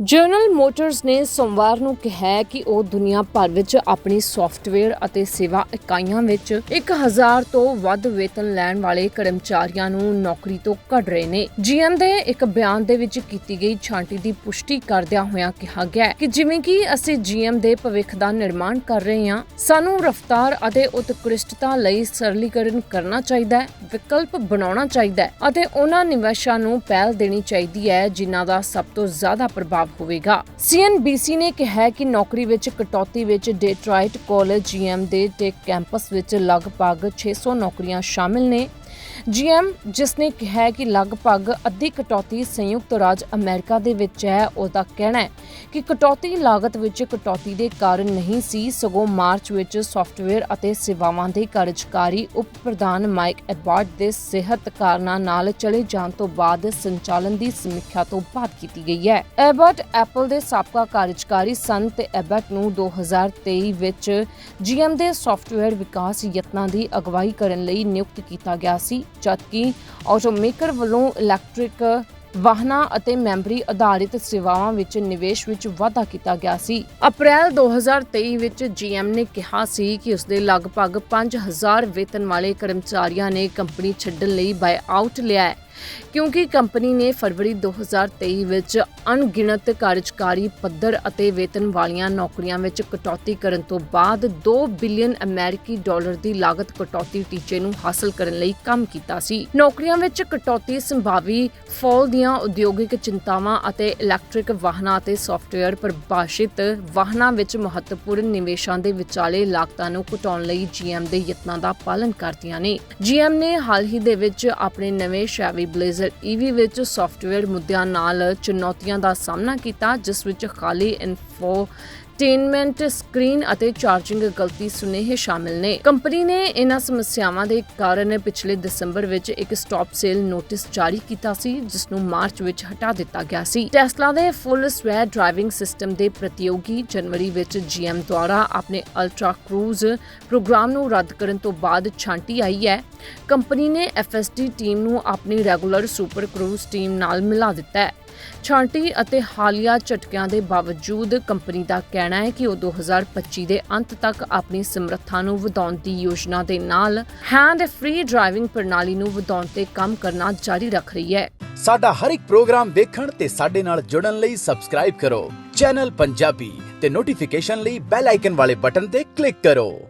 General motors ਨੇ ਸੋਮਵਾਰ ਨੂੰ ਕਿਹਾ ਕਿ ਉਹ ਦੁਨੀਆ ਭਰ ਵਿੱਚ ਆਪਣੀ ਸੌਫਟਵੇਅਰ ਅਤੇ ਸੇਵਾ ਇਕਾਈਆਂ ਵਿੱਚ 1000 ਤੋਂ ਵੱਧ ਵੇਤਨ ਲੈਣ ਵਾਲੇ ਕਰਮਚਾਰੀਆਂ ਨੂੰ ਨੌਕਰੀ ਤੋਂ ਕੱਢ ਰਹੇ ਨੇ। ਜੀਐਮ ਦੇ ਇੱਕ ਬਿਆਨ ਦੇ ਵਿੱਚ ਕੀਤੀ ਗਈ ਛਾਂਟੀ ਦੀ ਪੁਸ਼ਟੀ ਕਰਦਿਆਂ ਹੋਇਆਂ ਕਿਹਾ ਗਿਆ ਕਿ ਜਿਵੇਂ ਕਿ ਅਸੀਂ ਜੀਐਮ ਦੇ ਭਵਿੱਖ ਦਾ ਨਿਰਮਾਣ ਕਰ ਰਹੇ ਹਾਂ, ਸਾਨੂੰ ਰਫ਼ਤਾਰ ਅਤੇ ਉਤਕ੍ਰਿਸ਼ਟਤਾ ਲਈ ਸਰਲੀਕਰਨ ਕਰਨਾ ਚਾਹੀਦਾ ਹੈ, ਵਿਕਲਪ ਬਣਾਉਣਾ ਚਾਹੀਦਾ ਹੈ ਅਤੇ ਉਹਨਾਂ ਨਿਵੇਸ਼ਾਂ ਨੂੰ ਪਹਿਲ ਦੇਣੀ ਚਾਹੀਦੀ ਹੈ, ਜਿਨ੍ਹਾਂ ਦਾ ਸਭ ਤੋਂ ਜ਼ਿਆਦਾ ਪ੍ਰਭਾਵ ਹੋਵੇਗਾ। ਸੀਐਨਬੀਸੀ ਨੇ ਕਿਹਾ ਕਿ ਨੌਕਰੀ ਵਿੱਚ ਕਟੌਤੀ ਵਿੱਚ ਡੇਟਰਾਇਟ ਕਾਲਜ ਜੀਐਮ ਦੇ ਟੈਕ ਕੈਂਪਸ ਵਿੱਚ ਲਗਭਗ 600 ਨੌਕਰੀਆਂ ਸ਼ਾਮਿਲ ਨੇ। ਜੀਐਮ ਜਿਸ ਨੇ ਕਿਹਾ ਕਿ ਲਗਭਗ ਅੱਧੀ ਕਟੌਤੀ ਸੰਯੁਕਤ ਰਾਜ ਅਮਰੀਕਾ ਦੇ ਵਿੱਚ ਹੈ ਉਸ ਦਾ ਕਹਿਣਾ ਹੈ ਕਿ ਕਟੌਤੀ ਲਾਗਤ ਵਿੱਚ ਕਟੌਤੀ ਦੇ ਕਾਰਨ ਨਹੀਂ ਸੀ, ਸਗੋਂ ਮਾਰਚ ਵਿੱਚ ਸੌਫਟਵੇਅਰ ਅਤੇ ਸੇਵਾਵਾਂ ਦੇ ਕਾਰਜਕਾਰੀ ਉਪ ਪ੍ਰਧਾਨ ਮਾਈਕ ਐਡਵਰਡ ਦੇ ਸਿਹਤ ਕਾਰਨਾਂ ਨਾਲ ਚਲੇ ਜਾਣ ਤੋਂ ਬਾਅਦ ਸੰਚਾਲਨ ਦੀ ਸਮੀਖਿਆ ਤੋਂ ਬਾਅਦ ਕੀਤੀ ਗਈ ਹੈ। ਐਬਟ ਐਪਲ ਦੇ ਸਾਬਕਾ ਕਾਰਜਕਾਰੀ ਸਨ ਤੇ ਐਬਟ ਨੂੰ 2023 ਵਿੱਚ ਜੀਐਮ ਦੇ ਸੌਫਟਵੇਅਰ ਵਿਕਾਸ ਯਤਨਾਂ ਦੀ ਅਗਵਾਈ ਕਰਨ ਲਈ ਨਿਯੁਕਤ ਕੀਤਾ ਗਿਆ ਸੀ ਜਦਕਿ ਆਟੋਮੇਕਰ ਵੱਲੋਂ ਇਲੈਕਟ੍ਰਿਕ ਵਾਹਨਾਂ ਅਤੇ ਮੈਮਰੀ ਆਧਾਰਿਤ ਸੇਵਾਵਾਂ ਵਿੱਚ ਨਿਵੇਸ਼ ਵਿੱਚ ਵਾਧਾ ਕੀਤਾ ਗਿਆ ਸੀ। ਅਪ੍ਰੈਲ 2023 ਵਿੱਚ ਜੀਐਮ ਨੇ ਕਿਹਾ ਸੀ ਕਿ ਉਸਦੇ ਲਗਭਗ 5000 ਵੇਤਨ ਵਾਲੇ ਕਰਮਚਾਰੀਆਂ ਨੇ ਕੰਪਨੀ ਛੱਡਣ ਲਈ ਬਾਈ ਲਿਆ ਹੈ। ਕਿਉਂਕਿ ਕੰਪਨੀ ਨੇ ਫਰਵਰੀ 2023 ਵਿੱਚ ਅਣਗਿਣਤ ਕਾਰਜਕਾਰੀ ਪੱਧਰ ਅਤੇ ਵੇਤਨ ਵਾਲੀਆਂ ਨੌਕਰੀਆਂ ਵਿੱਚ ਕਟੌਤੀ ਕਰਨ ਤੋਂ ਬਾਅਦ 2 ਬਿਲੀਅਨ ਅਮਰੀਕੀ ਡਾਲਰ ਦੀ ਲਾਗਤ ਕਟੌਤੀ ਟੀਚੇ ਨੂੰ ਹਾਸਲ ਕਰਨ ਲਈ ਕੰਮ ਕੀਤਾ ਸੀ। ਨੌਕਰੀਆਂ ਵਿੱਚ ਕਟੌਤੀ ਸੰਭਾਵੀ ਫਾਲ ਦੀਆਂ ਉਦਯੋਗਿਕ ਚਿੰਤਾਵਾਂ ਅਤੇ ਇਲੈਕਟ੍ਰਿਕ ਵਾਹਨਾਂ ਅਤੇ ਸੌਫਟਵੇਅਰ ਪਰਿਭਾਸ਼ਿਤ ਵਾਹਨਾਂ ਵਿੱਚ ਮਹੱਤਵਪੂਰਨ ਨਿਵੇਸ਼ਾਂ ਦੇ ਵਿਚਾਲੇ ਲਾਗਤਾਂ ਨੂੰ ਘਟਾਉਣ ਲਈ ਜੀਐਮ ਦੇ ਯਤਨਾਂ ਦਾ ਪਾਲਣ ਕਰਦੀਆਂ ਨੇ। ਜੀਐਮ ਨੇ ਹਾਲ ਹੀ ਦੇ ਵਿੱਚ ਆਪਣੇ ਨਵੇਂ ਸ਼ੈਵੀ ਬਲੇਜ਼ਰ ਈਵੀ ਵਿੱਚ ਸੌਫਟਵੇਅਰ ਮੁੱਦਿਆਂ ਨਾਲ ਚੁਣੌਤੀਆਂ ਦਾ ਸਾਹਮਣਾ ਕੀਤਾ ਜਿਸ ਵਿੱਚ ਖਾਲੀ ਇਨਫੋ ਸਕਰੀਨ ਅਤੇ ਚਾਰਜਿੰਗ ਗਲਤੀ ਸੁਨੇਹੇ ਸ਼ਾਮਿਲ ਨੇ। ਕੰਪਨੀ ਨੇ ਇਹਨਾਂ ਸਮੱਸਿਆਵਾਂ ਦੇ ਕਾਰਨ ਪਿਛਲੇ ਦਸੰਬਰ ਵਿੱਚ ਇੱਕ ਸਟਾਪ ਸੇਲ ਨੋਟਿਸ ਜਾਰੀ ਕੀਤਾ ਸੀ ਜਿਸ ਨੂੰ ਮਾਰਚ ਵਿੱਚ ਹਟਾ ਦਿੱਤਾ ਗਿਆ ਸੀ। ਟੈਸਲਾ ਦੇ ਫੁੱਲ ਸਵੈ ਡਰਾਈਵਿੰਗ ਸਿਸਟਮ ਦੇ ਪ੍ਰਤੀਯੋਗੀ ਜਨਵਰੀ ਵਿੱਚ ਜੀਐਮ ਦੁਆਰਾ ਆਪਣੇ ਅਲਟਰਾ ਕਰੂਜ਼ ਪ੍ਰੋਗਰਾਮ ਨੂੰ ਰੱਦ ਕਰਨ ਤੋਂ ਬਾਅਦ ਛਾਂਟੀ ਆਈ ਹੈ। ਕੰਪਨੀ ਨੇ ਐਫਐਸਡੀ ਟੀਮ ਨੂੰ ਆਪਣੀ ਰੈਗੂਲਰ ਸੁਪਰ ਕਰੂਜ਼ ਟੀਮ ਨਾਲ ਮਿਲਾ ਦਿੱਤਾ ਹੈ। ਛਾਂਟੀ ਅਤੇ ਹਾਲੀਆ ਝਟਕਿਆਂ ਦੇ ਬਾਵਜੂਦ ਕੰਪਨੀ ਦਾ ਕਹਿਣਾ ਹੈ ਕਿ ਉਹ 2025 ਦੇ ਅੰਤ ਤੱਕ ਆਪਣੀ ਸਮਰੱਥਾ ਨੂੰ ਵਧਾਉਣ ਦੀ ਯੋਜਨਾ ਦੇ ਨਾਲ ਹੈਂਡ ਫ੍ਰੀ ਡਰਾਈਵਿੰਗ ਪ੍ਰਣਾਲੀ ਨੂੰ ਵਧਾਉਣ ਤੇ ਕੰਮ ਕਰਨਾ ਜਾਰੀ ਰੱਖ ਰਹੀ ਹੈ। ਸਾਡਾ ਹਰ ਇੱਕ ਪ੍ਰੋਗਰਾਮ ਵੇਖਣ ਤੇ ਸਾਡੇ ਨਾਲ ਜੁੜਨ ਲਈ ਸਬਸਕ੍ਰਾਈਬ ਕਰੋ। ਚੈਨਲ ਪੰਜਾਬੀ ਤੇ ਨੋਟੀਫਿਕੇਸ਼ਨ ਲਈ ਬੈਲ ਆਈਕਨ ਵਾਲੇ ਬਟਨ ਤੇ ਕਲਿੱਕ ਕਰੋ।